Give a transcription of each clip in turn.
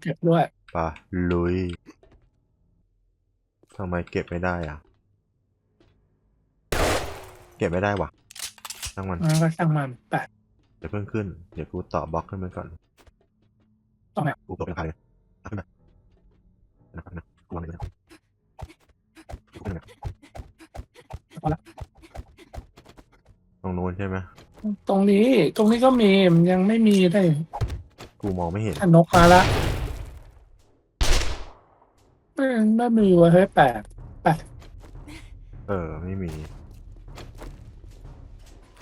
เก็บด้วยปะลุยทำไมเก็บไม่ได้อะ เก็บไม่ได้วะช่างมันมันก็ช่างมันแปดเดี๋ยวเพิ่งขึ้น เดี๋ยวกูต่อบล็อกขึ้นไปก่อนตรงไหนกูตกเป็นใครเลยเอาขึ้นไปนะครับนะกูวางเลยนะกูขึ้นไปพอละตรงโน้นใช่ไหมตรงนี้ ตรงนี้ก็มีมันยังไม่มีได้ กูมองไม่เห็นถ้านกมาละ ไม่ไม่มีเว้ยเฮ้ยแปดแปดเออ ไม่มี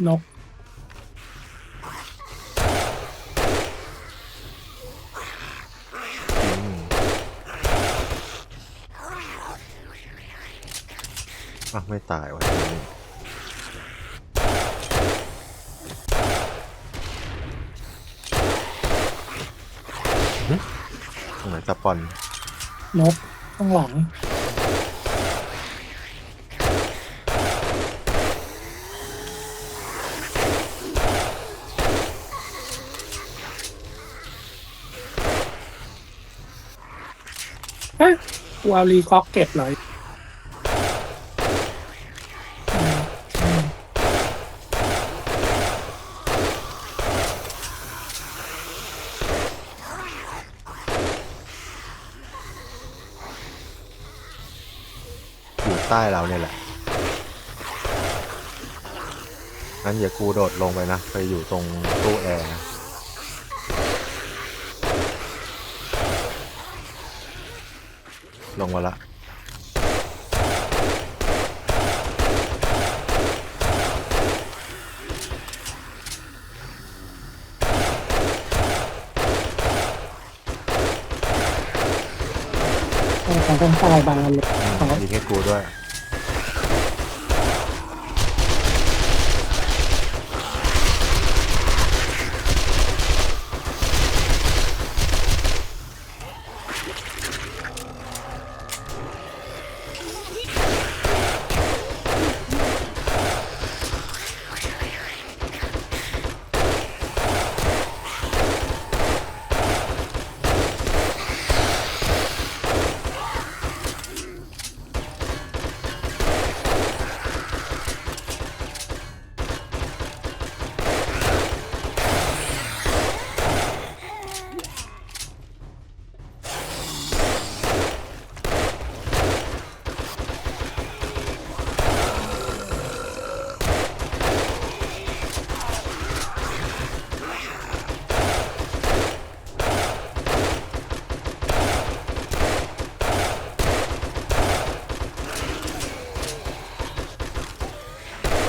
นกจริงอะไม่ตายวะทีนี้หึตรงไหนสปอนนก ข้างหลังเฮ้ยวาลีคอกเก็บเลยอืมอืม อยู่ ใต้เราเนี่ยแหละงั้นอย่ากูโดดลงไปนะ ไปอยู่ตรงตู้แอร์นะลงมาละ ของทางใต้บานเลยอืมอ๋อยิงให้กูด้วย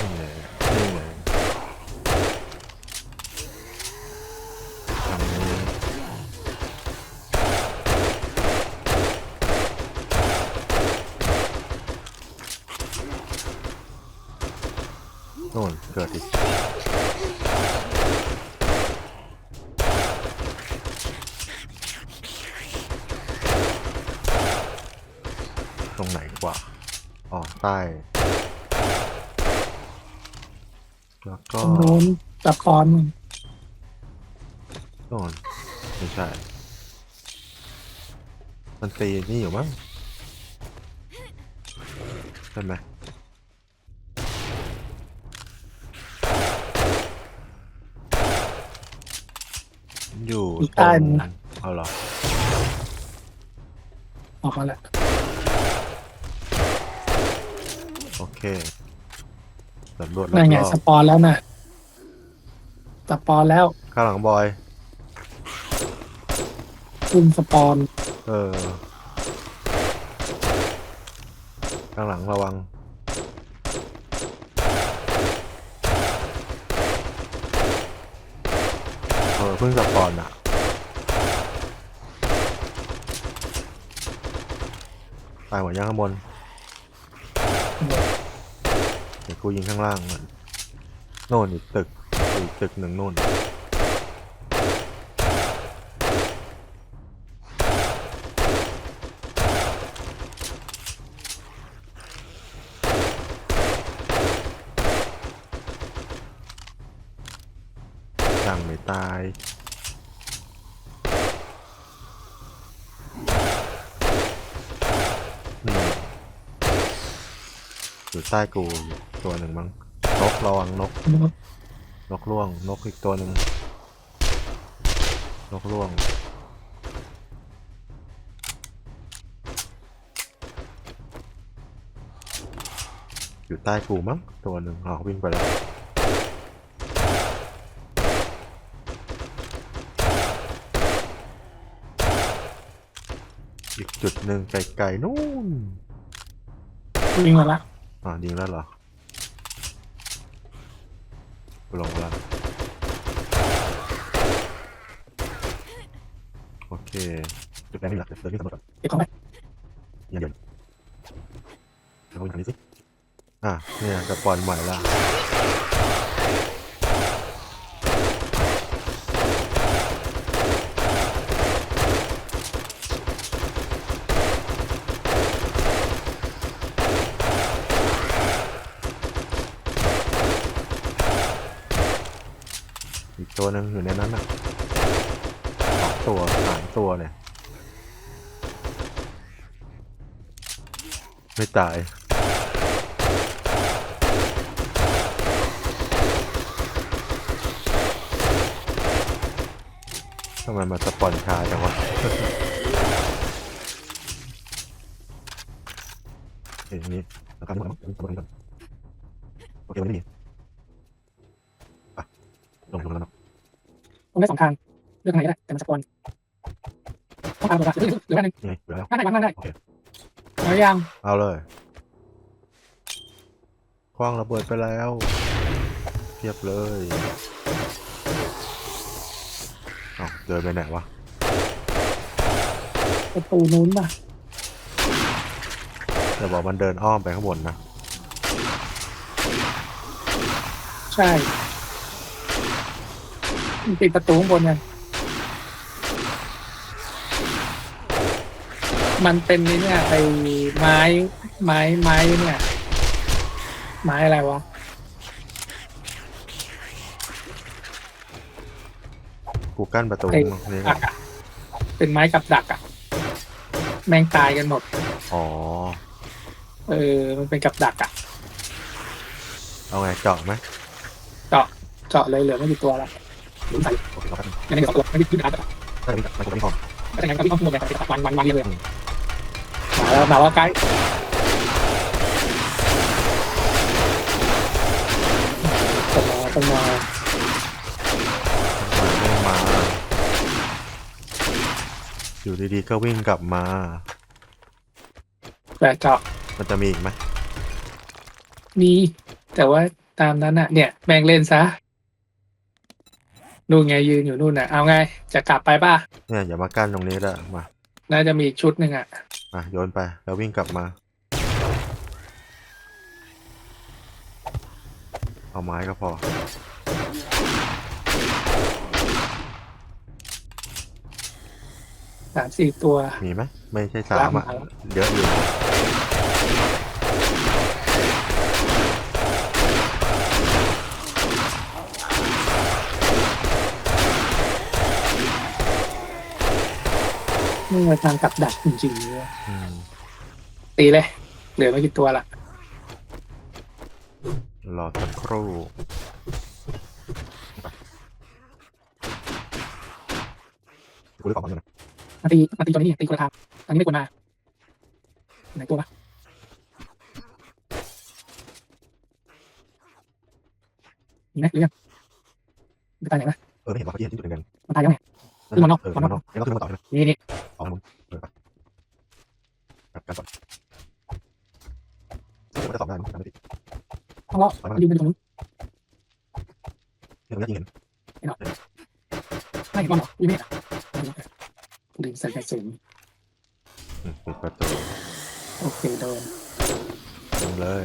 นี่เลยนี่เลยทางนี้โน่นเกิดอีกตรงไหนกว่าอ๋อใต้ แล้วตก็รงนู้นตะปอนโน่นไม่ใช่ มันตีนี่อยู่มั้งใช่ไหม อยู่อยู่ตรใต้งมึงนะเอาเหรอออกมาแล้วโอเคสำรวจรนั่นไงอสบปอนแล้วนะสปอนแล้วๆข้างหลังบอยคุมสปอนเออ ข้างหลังระวัง เพิ่งสปอนอะตายหมดยังข้างบนเดี๋ยวกูยิงข้างล่างมันโน่นอีกตึกอีกตึกหนึ่งโน่นยังไม่ตาย ใต้กูตัวหนึ่งมั้งนกระวังนก นกล่วง นกอีกตัวหนึ่งนกล่วง อยู่ใต้กูมั้งตัวหนึ่งอ๋อวิ่งไปแล้วอีกจุดหนึ่งไกลๆนู่นวิ่งมาละ อ่ายิงแล้วเหรอกูลงแล้วโอเคจุดแรกนี่แหละเดินที่สำรวจก่อนเก็บของไปเย็นๆแล้วก็ทางนี้สิอะเนี่ยสปอนใหม่ละ ตัวหนึ่งอยู่ในนั้นอะสองตัวสามตัวเนี่ย ไม่ตาย ทำไมมาสปอนช้าจังวะเอ้ยนี่แล้วกันมั้งสปอนกันโอเควันนี้มีอะลงลงแล้วเนาะ ตรงได้สองทางเลือกทางไหนก็ได้แต่มันสปอนต้องทางตัวละเหลือเหลืออันหนึ่งนี่ไงเหลือแล้วนั่งได้วางนั่งได้โอเค เอายังเอาเลยคว้างระเบิดไปแล้วเทียบเลยเอาเดินไปไหนวะประตูนู้นป่ะแต่บอกมันเดินอ้อมไปข้างบนนะใช่ มันปิดประตูข้างบนไงมันเป็นนี่เนี่ยไอ้ไม้ไม้ไม้เนี่ย ไม้อะไรวะกูกั้นประตูไอ้นี่ดักอะเป็นไม้กับดักอะแม่งตายกันหมด อ๋อ เออ มันเป็นกับดักอะเอาไงเจาะไหมเจาะเจาะเลยเหลือไม่กี่ตัวละ หรือใส่โอเคเอาแป๊บนึงยังไม่สองตัวไม่ได้ขึ้นอัพอะถ้าไม่มันกูไม่พอก็อย่งั้นก็วิ่งเข้าข้างบนเลยวันวันวันเดียวเลยมาแล้วมาแล้วไกด์ต้นมาต้นมามันไม่มา อยู่ดีๆก็วิ่งกลับมา แต่เจาะมันจะมีอีกไหมมี แต่ว่าตามนั้นอะเนี่ยแบ่งเล่นซะ นู่นไงยืนอยู่นู่นน่ะเอาไง จะกลับไปป่ะเนี่ยอย่ามากั้นตรงนี้ละมาน่าจะมีอีกชุดหนึ่งอะมาโยนไป แล้ววิ่งกลับมา เอาไม้ก็พอ สามสี่ตัวมีไหมไม่ใช่สามอะรับมาแล้วเยอะอยู่ มาทางกับดักจริงๆเลยอืมตีเลย เหลือไม่กี่ตัวละรอสักครู่ กูได้ของมันนะมาตีมาตีตัวนี้ตีคนละทางอันนี้ไม่ควรมาไหนตัววะมีไหมหรือยังไปตายไหนวะเออไม่เห็นว่าเขาเย็นที่จุดแดงมันตายยังไงๆขึ้นมานอกเออขึ้ขึ้นนมานมาอนกแล้วก็ขึ้นมาต่อนะนี่นี่ ออกมามึงเออกับกันก่อนซึ่งมันจะสองได้มั้งจำไม่ผิดเพราะว่ายืนเป็นตรงนู้นที่ตรงนี้ยิงเห็นไม่เห็นบอลหรอยืนไม่เห็นอะดึงใส่กระสุนอืมปิดประตูโอเคโดน ยิงเลย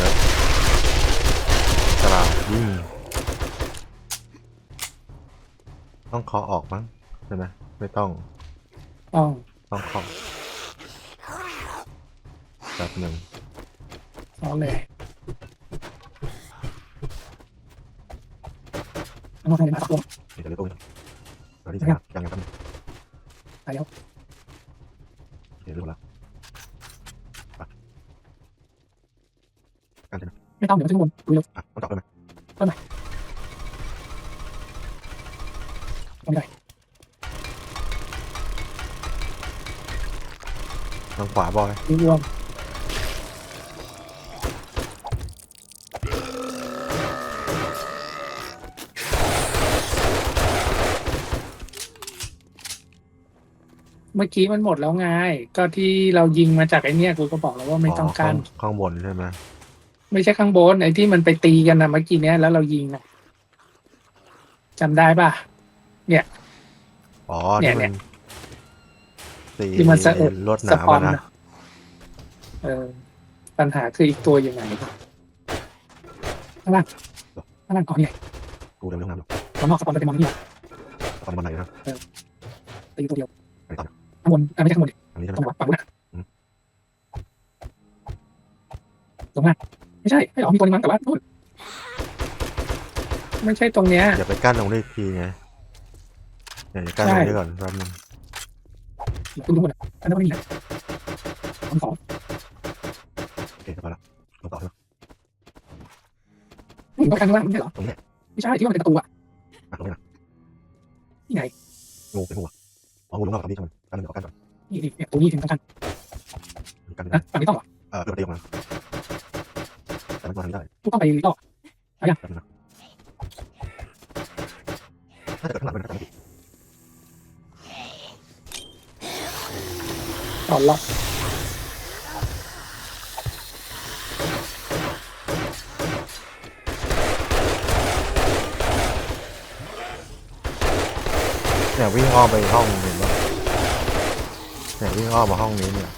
อะตลาดยิ่ง ต้องเคาะออกมั้งใช่ไหมไม่ต้องต้องต้องเคาะแบบหนึ่งซ้อนเลยทั้งหมดเลยมาสักตัวเดี๋ยวเดี๋ยวตู้ตอนนี้ยังยังยังไปแล้วเดี๋ยวรู้แล้วกันใช่ไหมไม่ต้องเดี๋ยวขึ้นบนดูเร็วอะต้องจับเลย ขวาบอยดูรวมเมื่อกี้มันหมดแล้วไงก็ที่เรายิงมาจากไอ้เนี่ยกูก็บอกแล้วว่าไม่ต้องการข้างบนใช่ไหมไม่ใช่ข้างบนไอ้ที่มันไปตีกันนะเมื่อกี้เนี้ยแล้วเรายิงนะจำได้ป่ะอ๋อเนี่ที่ยมัน ตีที่มันสะอึดรถหสนามปอนอะนะนะเออปัญหาคืออีกตัวอยู่ไหนข้างล่างข้างล่างก่อนเนี่ยกูเดินเรื่องน้ำหรอกข้างนอกสปอนมันเป็นมองนี่ตอนบันไดนะตีตัวเดียวไอ้ตอนข้างบนอะไม่ใช่ข้างบนดิอันนี้ใช่ไหมตรงฝั่งนู้นนะอืม ตรงนั้นไม่ใช่ไม่หรอกมีตัวนึงมั้งแต่ว่านู่นไม่ใช่ตรงเนี้ย อย่าไปกั้นตรงนี้อีกทีไงเนี่ยอย่ากั้นตรงนี้ก่อนแป๊บนึง คุณดูหมดอะอันนั้นไม่มีนะสองสองโอเคไปละต่อต่อแล้วนี่ต้องการข้างล่างไม่ใช่เหรอตรงนี้ไม่ใช่ที่ว่ามันเป็นประตูอะอะตรงนี้นะที่ไหนงูเป็นหัวอ๋องูลงมากับนี่ใช่ไหมกั้นหนึ่งเอากั้นก่อนนี่นี่เนี่ยตัวนี้ถึงสำคัญกั้นหนึ่งนะฝั่งนี้ต้องเหรอเออเปิดประตูออกมาแต่มันมาทางนี้ได้ทุกต้องไปต่อแป๊บ อ้อมไปห้องเห็นปะเนี่ยวิ่งอ้อมมาห้องนี้เนี่ย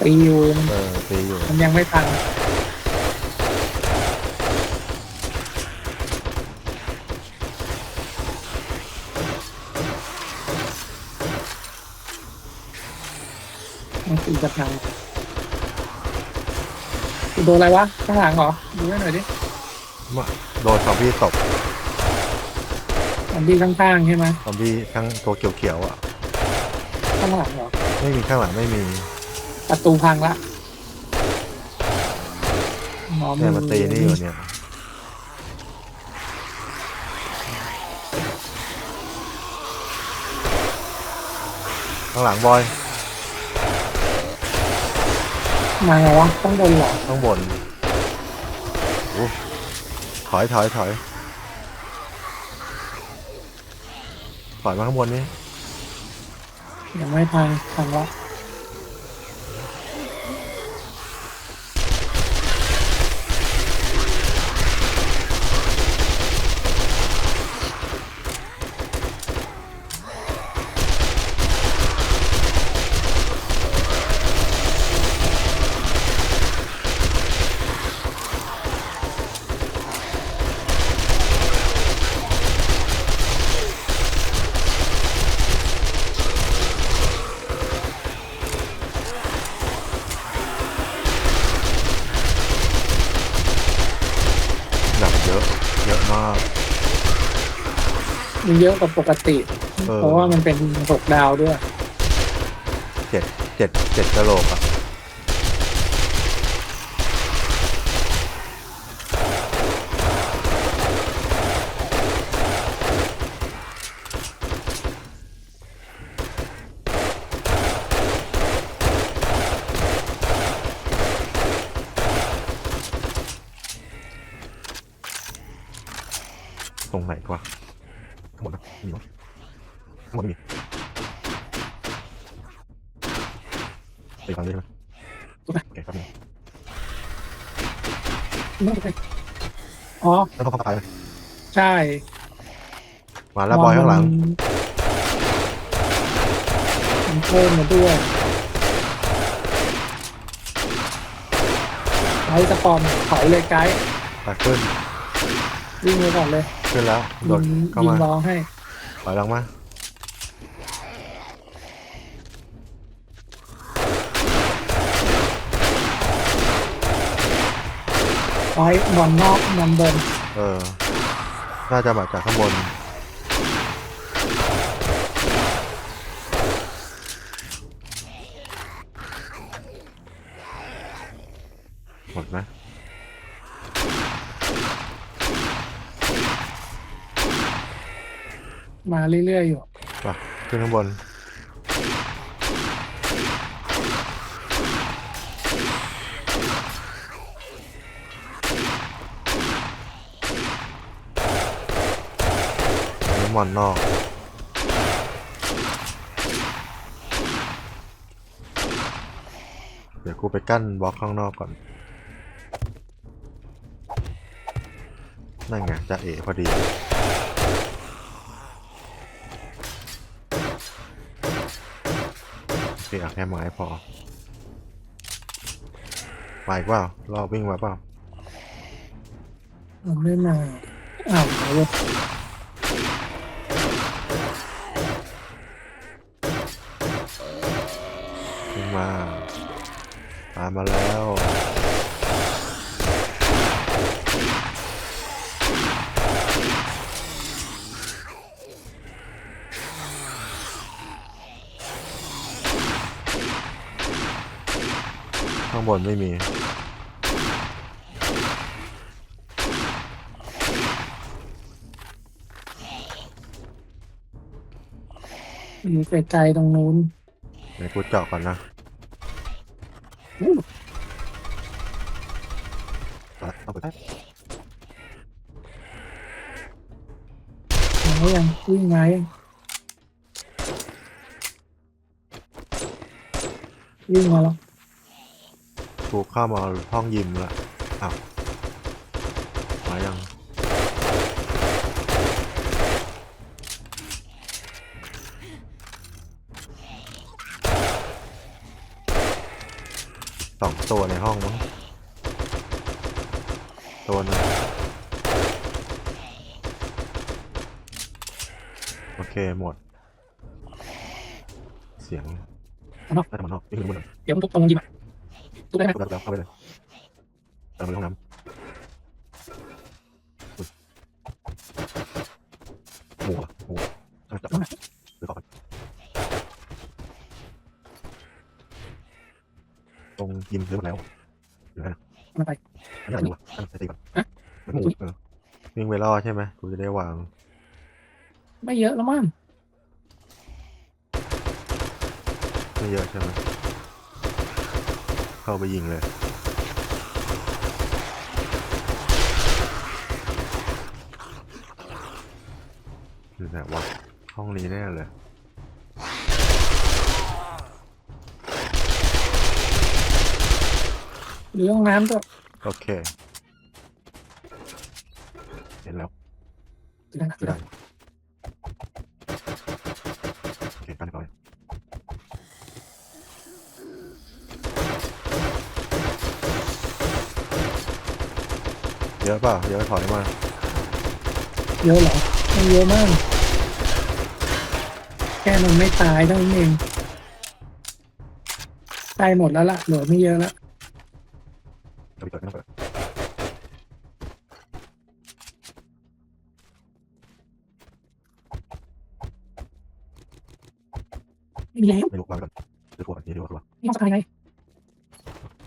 ตีอยู่เออตีอยู่มันยังไม่พังมันตีกระทังโดนอะไรวะข้างหลังเหรอดูให้หน่อยดิโดนซอมบี้ตบ มันดีข้างๆใช่ไหมซอมบี้ทั้งตัวเขียวๆอะ ข้างหลังเหรอ ไม่มีข้างหลังไม่มีประตูพังละหมอเนี่ยมันตีนี่อยู่เนี่ยข้างหลังบอยมาไงวะต้องบนเหรอข้างบนโอ้ถอยถอยถอย ถอยมาข้างบนนี่ยังไม่ทันทันละ หนักเยอะ เยอะมาก มัน เยอะกว่าปกติ เออ เพราะว่ามันเป็นหกดาวด้วยเจ็ดเจ็ดเจ็ดกะโหลกอะ ใช่มาแล้วบอยข้างหลัง มันโค้งมาด้วยไอ้สปอนเขาเลยไกด์ปัดขึ้นวิ่งลยก่อนเลยขึ้นแล้วโดยิเข้ามาร้องให้ ถอยหลังมาไว้บอนนอกบอนบน เออ น่าจะมาจากข้างบน หมดไหมมาเรื่อยๆอยู่ป่ะขึ้นข้างบน มันนอกเดี๋ยวกูไปกั้นบล็อกข้างนอกก่อน นั่นไงจะเอพอดีโอเคเอาแค่ไม้พอมาอีกเปล่ารอบวิ่งมาเปล่า มันไม่มาอ้าวเอาเว้ย มาตามมาแล้วข้างบนไม่มีอยู่ไกลๆตรงนู้นเดี๋ยวกูเจาะก่อนนะอู้ เอาไปได้ไหนยังวิ่งไงวิ่งมาแล้วกูเข้ามาห้องยิมละอ้าวมายัง สองตัวในห้องมั้งตัวหนึงโอเคหมด เสียงเอาเนาะน่าจะมันนอกนี่คือมันนเดี๋ยวมันทุบตรงยิมอะทุบได้ไหมทุบแล้วเข้าไปเลยเติมไปในห้องน้ำอุ๊ยหมูอะหมูต้องจับหรือก่อน ตรงยิมซื้อมาแล้วอยู่ไหนนะมาไปอันนี้อะไรวะตั้งสติก่อนมันหมูเออวิ่งไปล่อใช่ไหมกูจะได้วาง ไม่เยอะแล้วมั้งไม่เยอะใช่ไหมเข้าไปยิงเลย อยู่ไหนวะห้องนี้แน่เลย หรือห้องน้ำก็โอเคเห็นแล้วได้นะจะได้โอเคกันเรียบร้อยเยอะเปล่าเยอะถอยมาเยอะเหรอไม่เยอะมาก แค่มันไม่ตายเท่านั้นเองตายหมดแล้วล่ะเหลือไม่เยอะแล้ว จะไปเปิดไม่ต้องเปิด ไม่มีแล้วไม่รู้วางไปก่อนหรือขวดนี่ดีกว่านี่ห้องสกายไง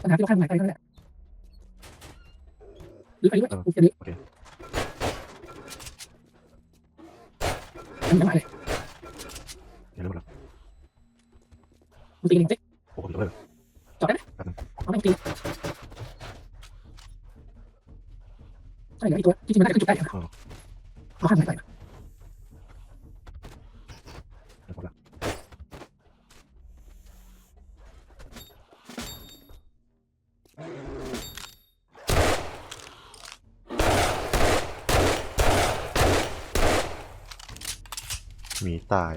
ปัญหาที่เราข้ามไหนไปนั่นแหละหรือไปด้วยกูจะดื้อโอเคมันยังไงเลยเห็นแล้วหมดแล้วกูตีหนึ่งสิโอ้โหเยอะเลย จอดได้ไหมเอาไม่ตีใช่เหลืออีกตัวที่จริงมันน่าจะขึ้นจุดได้นะเอาข้ามไหนไป เห็นหมดแล้วหมี ตาย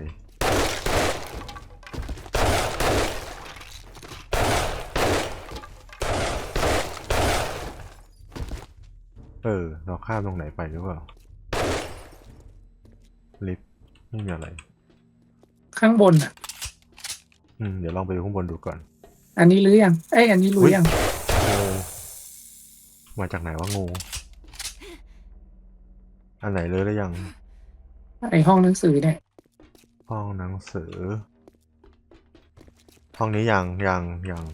เออ เราข้ามตรงไหนไปหรือเปล่า ลิฟต์ไม่มีอะไร ข้างบนอะ อืม เดี๋ยวลองไปดูข้างบนดูก่อน อันนี้หรือยังเอ้ยอันนี้รู้ยังโอ้มาจากไหนวะงู อันไหนเลยหรือยัง ไอห้องหนังสือเนี่ย ห้องหนังสือ ห้องนี้ยังยังยัง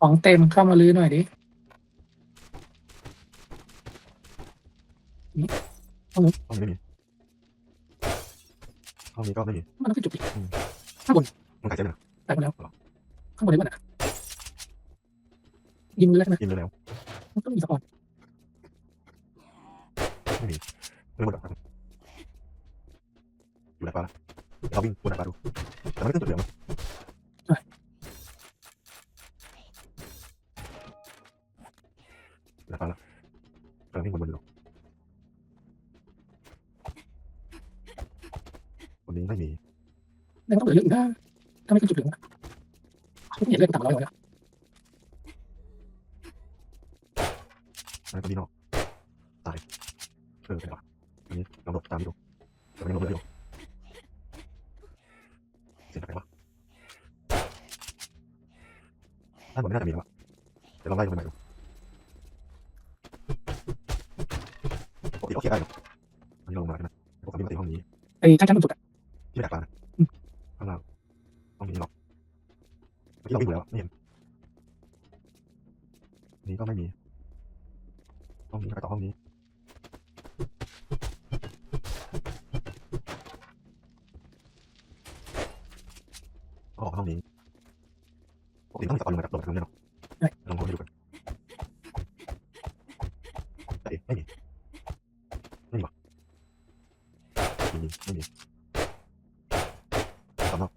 ของเต็มเข้ามาลื้อหน่อยดิห้องนี้ไม่มีห้องนี้ก็ไม่มีมันต้องขึ้นจุดดิมันขายเจ๊เลยนะไปหมดแล้วข้างบนนี้มันอะยิงเลยแล้วใช่ไหมกินเลยแล้วมันต้องมีสปอนไม่มีไม่หมดหรอกอยู่ไหนปลาละ เราวิ่งบนไหนปลาดูแต่ไม่ได้ขึ้นจุดเดียวมั้งอยู่ไหนปลาละเราวิ่งบนบนดูวันนี้ไม่มีแล้วมันต้องเหลือเยอะอีกนะถ้าไม่ขึ้นจุดเหลืองนะไม่เห็นเลยต่ำร้อยเลยแล้วก็มีนอกตายเออไปวะอันนี้ลองโดดตามดูแต่ไม่ลองโดดเดียวเสียงอะไรวะด้า น่าจะมีแล้วอะเดี๋ยวลองไล่ลงไปใหม่ดูปกติโอเคได้อยู่อันนี้เราลงมาใช่ไหมปกติปกติห้องนี้ไอ้ชั้นชั้นบนสุดอะ ที่ไม่ดักปลานะข้างล่างห้องนี้หรอกเมื่อกี้เราวิ่งอยู่แล้วไม่เห็นอันนี้ก็ไม่มี ห้องนี้ไปต่อห้องนี้ ออกห้องนี้ปกติต้องมีสปอนลงมาจากโดดจากตรงนี้เนาะลองเข้าไปดูกันแต่เอ๊ะไม่มี ไม่มีวะไม่มีไม่มีสำหรับ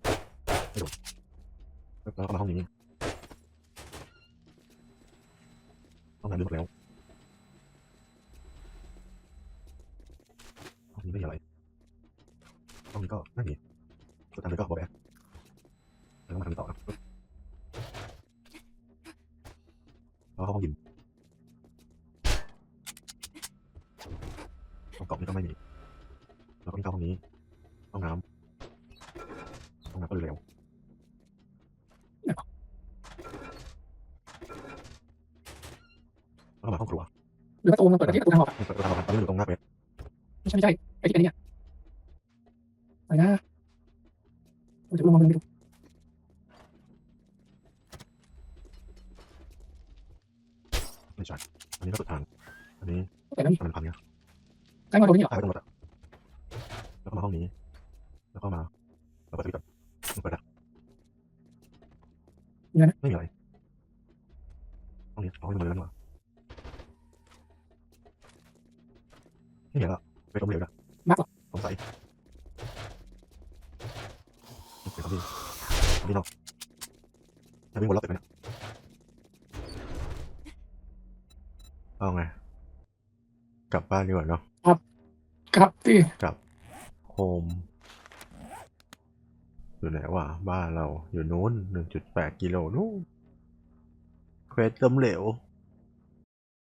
ไม่โดดแล้วก็มาห้องนี้ห้องนั้นลืมหมดแล้ว ห้องนี้ไม่มีอะไร ห้อง นี้ก็ไม่มีสุดท้ายเลยก็บอกแอบแล้วก็มาทำต่อครับแล้วก็ห้องยิมห้องกล่องนี้ก็ไม่มี แล้วก็มีเข้าห้องนี้ห้องน้ำห้องน้ำก็เร็วแล้วก็มาห้องครัวหรือประตูมันเปิดที่ประตูทางออกเปิดประตูทางออกตอนนี้อยู่ตรงหน้าเว็บไม่ใช่ไม่ใช่ไอ้ที่ไอ้นี่ไป นะเราจะลงมาดูไม่ใช่อันนี้ก็สุดทาง อันนี้แต่นั้นมันพังเนี่ยใกล้มาตรงนี้หรอหายไปตรงรถอะแล้วก็มาห้องนี้ แล้วก็มาเราเปิดสวิตช์ก่อนมันเปิดอะไม่มีอะไรห้องนี้ห้องนี้มันเลยแล้วนี่หว่าไม่มีอะไรละเป็นลมเหลวนะมากหรอสงสัยเป็น คำนี้คำนี้เนาะจะวิ่งวนรอบตึกไหมเนี่ยเอาไง กลับบ้านดีกว่าเนาะครับที่โฮมอยู่ไหนวะบ้านเราอยู่นู้นหนึ่งจุดแปดกิโลนู้นเควสล้มเหลว